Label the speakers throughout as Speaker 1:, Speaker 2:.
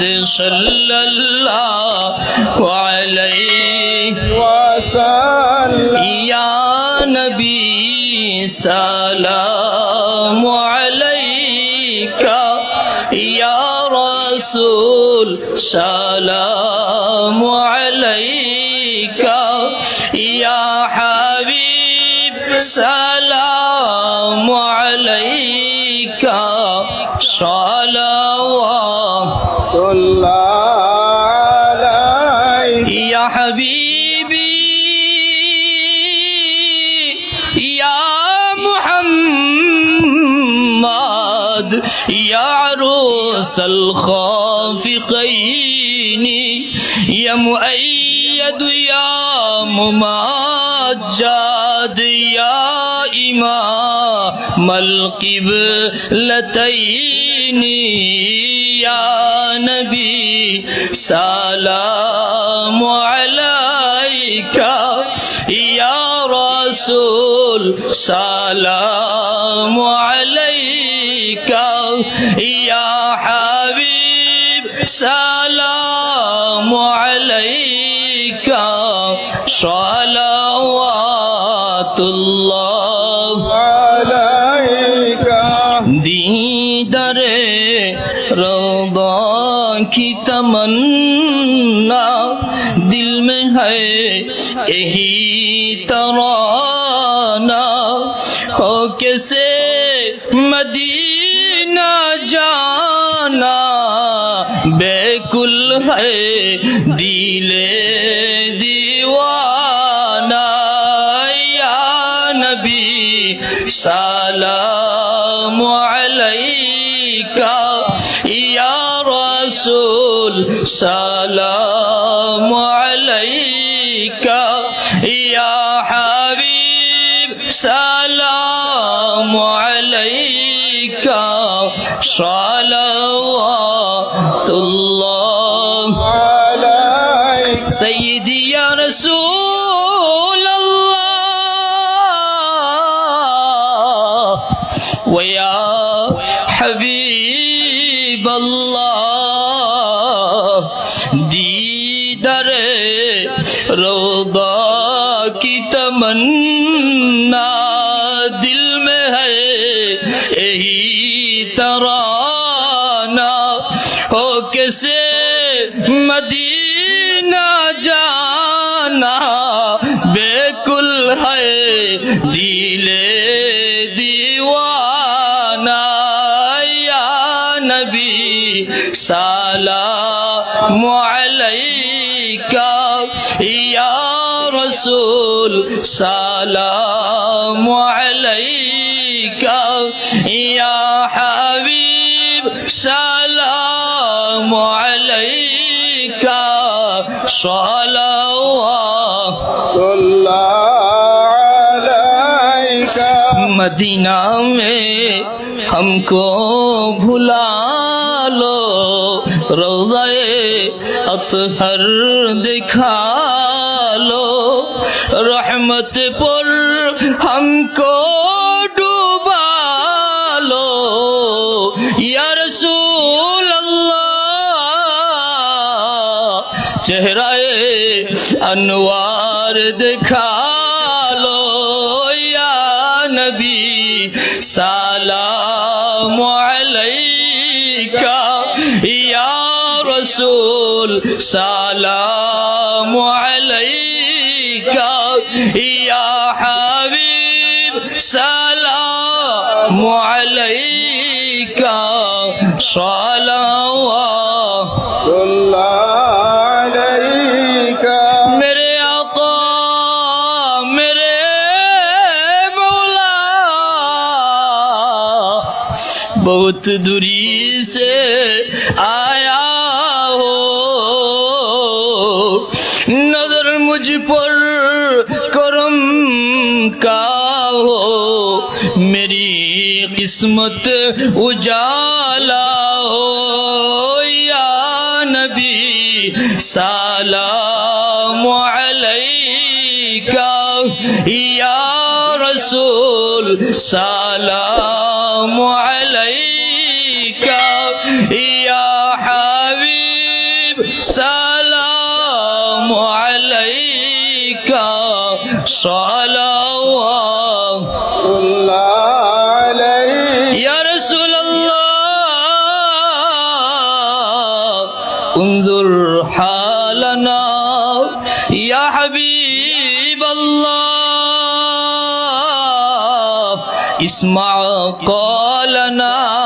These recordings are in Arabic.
Speaker 1: صلى الله عليه
Speaker 2: وسلم.
Speaker 1: يا نبي سلام عليك. يا رسول سلام عليك. يا حبيب سلام عليك. صلوات محمد يا عروس الخافقين يا مؤيد يا ممجد يا إمام القبلتين يا نبي سلام. سلام علیکہ یا حبیب سلام علیکہ صلوات اللہ علیکہ دیدر رضا کی تمنا دل میں ہے یہی طرح मदीना जाना बेकुल है दिले दीवाना या नबी सलाम अलैका या रसूल सलाम السلام عليك صلوات الله
Speaker 2: عليك.
Speaker 1: سيدي يا رسول الله ويا حبيب الله. دیدار روضا کی تمن یہی ترانہ ہو کیسے مدینہ جانا بیکل ہے دل دیوانہ یا نبی سلام علیکہ یا رسول سلام عليك صلوات
Speaker 2: الله عليك
Speaker 1: مدینہ میں ہم کو بھلا لو روزے اطہر دکھا لو رحمت پر ہم کو চেহারায় আনোয়ার দেখাল নবী, সালাম আলাইকা, ইয়া রসুল,
Speaker 2: সালাম আলাইকা,
Speaker 1: ইয়া হাবিব, সালাম আলাইকা, সালাম بہت دوری سے آیا ہو۔ نظر مجھ پر کرم کا ہو۔ میری قسمت اجالا ہو۔ یا نبی، سلام علیکہ۔ یا رسول، سلام علیکہ حبيب سلام عليك صلاة
Speaker 2: الله عليك
Speaker 1: يا رسول الله انظر حالنا يا حبيب الله اسمع قالنا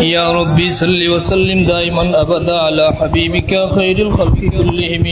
Speaker 1: يا ربي صل وسلم دائما ابدا على حبيبك خير الخلق كلهم.